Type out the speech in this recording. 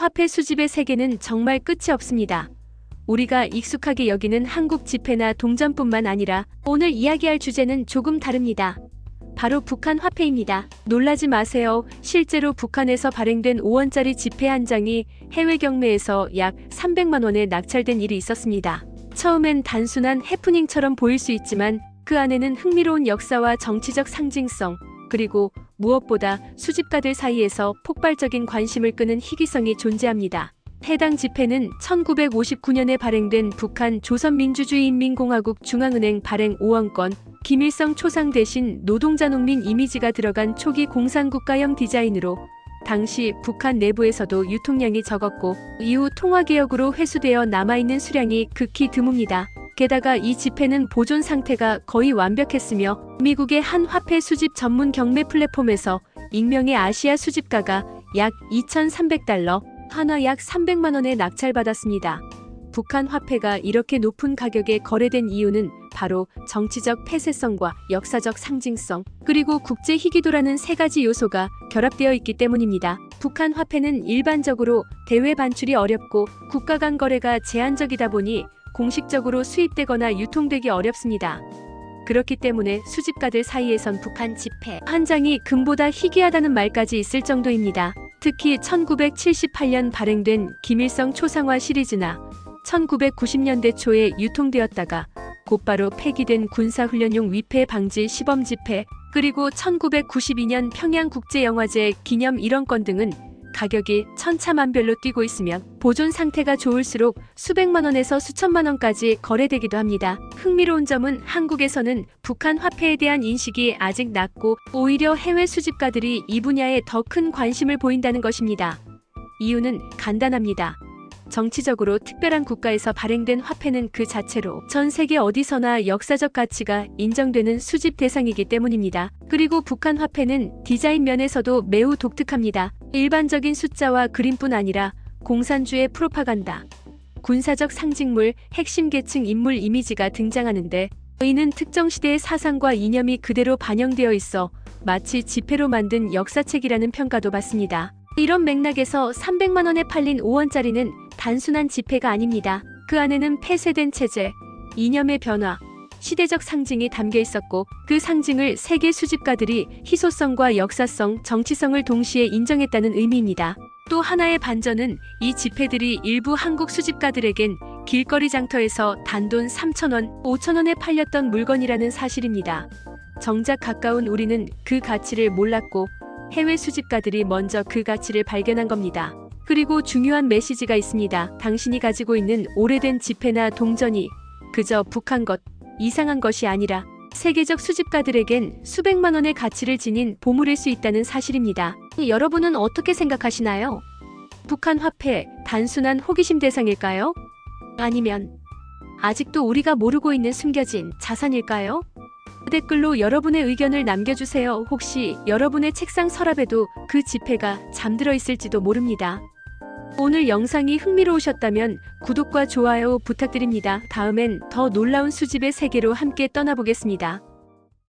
화폐 수집의 세계는 정말 끝이 없습니다. 우리가 익숙하게 여기는 한국 지폐나 동전뿐만 아니라 오늘 이야기할 주제는 조금 다릅니다. 바로 북한 화폐입니다. 놀라지 마세요. 실제로 북한에서 발행된 5원짜리 지폐 한 장이 해외 경매에서 약 300만 원에 낙찰된 일이 있었습니다. 처음엔 단순한 해프닝처럼 보일 수 있지만 그 안에는 흥미로운 역사와 정치적 상징성, 그리고 무엇보다 수집가들 사이에서 폭발적인 관심을 끄는 희귀성이 존재합니다. 해당 지폐는 1959년에 발행된 북한 조선민주주의인민공화국 중앙은행 발행 5원권 김일성 초상 대신 노동자 농민 이미지가 들어간 초기 공산국가형 디자인으로 당시 북한 내부에서도 유통량이 적었고 이후 통화개혁으로 회수되어 남아있는 수량이 극히 드뭅니다. 게다가 이 지폐는 보존 상태가 거의 완벽했으며 미국의 한 화폐 수집 전문 경매 플랫폼에서 익명의 아시아 수집가가 약 2,300달러, 한화 약 300만 원에 낙찰받았습니다. 북한 화폐가 이렇게 높은 가격에 거래된 이유는 바로 정치적 폐쇄성과 역사적 상징성, 그리고 국제 희귀도라는 세 가지 요소가 결합되어 있기 때문입니다. 북한 화폐는 일반적으로 대외 반출이 어렵고 국가 간 거래가 제한적이다 보니 공식적으로 수입되거나 유통되기 어렵습니다. 그렇기 때문에 수집가들 사이에선 북한 지폐 한 장이 금보다 희귀하다는 말까지 있을 정도입니다. 특히 1978년 발행된 김일성 초상화 시리즈나 1990년대 초에 유통되었다가 곧바로 폐기된 군사훈련용 위패 방지 시범 지폐 그리고 1992년 평양국제영화제 기념 1원권 등은 가격이 천차만별로 뛰고 있으며 보존 상태가 좋을수록 수백만 원에서 수천만 원까지 거래되기도 합니다. 흥미로운 점은 한국에서는 북한 화폐에 대한 인식이 아직 낮고 오히려 해외 수집가들이 이 분야에 더 큰 관심을 보인다는 것입니다. 이유는 간단합니다. 정치적으로 특별한 국가에서 발행된 화폐는 그 자체로 전 세계 어디서나 역사적 가치가 인정되는 수집 대상이기 때문입니다. 그리고 북한 화폐는 디자인 면에서도 매우 독특합니다. 일반적인 숫자와 그림뿐 아니라 공산주의 프로파간다, 군사적 상징물, 핵심 계층 인물 이미지가 등장하는데 이는 특정 시대의 사상과 이념이 그대로 반영되어 있어 마치 지폐로 만든 역사책이라는 평가도 받습니다. 이런 맥락에서 300만 원에 팔린 5원짜리는 단순한 지폐가 아닙니다. 그 안에는 폐쇄된 체제, 이념의 변화, 시대적 상징이 담겨 있었고 그 상징을 세계 수집가들이 희소성과 역사성, 정치성을 동시에 인정했다는 의미입니다. 또 하나의 반전은 이 지폐들이 일부 한국 수집가들에겐 길거리 장터에서 단돈 3,000원, 5,000원에 팔렸던 물건이라는 사실입니다. 정작 가까운 우리는 그 가치를 몰랐고 해외 수집가들이 먼저 그 가치를 발견한 겁니다. 그리고 중요한 메시지가 있습니다. 당신이 가지고 있는 오래된 지폐나 동전이 그저 북한 것, 이상한 것이 아니라 세계적 수집가들에겐 수백만 원의 가치를 지닌 보물일 수 있다는 사실입니다. 여러분은 어떻게 생각하시나요? 북한 화폐, 단순한 호기심 대상일까요? 아니면 아직도 우리가 모르고 있는 숨겨진 자산일까요? 댓글로 여러분의 의견을 남겨주세요. 혹시 여러분의 책상 서랍에도 그 지폐가 잠들어 있을지도 모릅니다. 오늘 영상이 흥미로우셨다면 구독과 좋아요 부탁드립니다. 다음엔 더 놀라운 수집의 세계로 함께 떠나보겠습니다.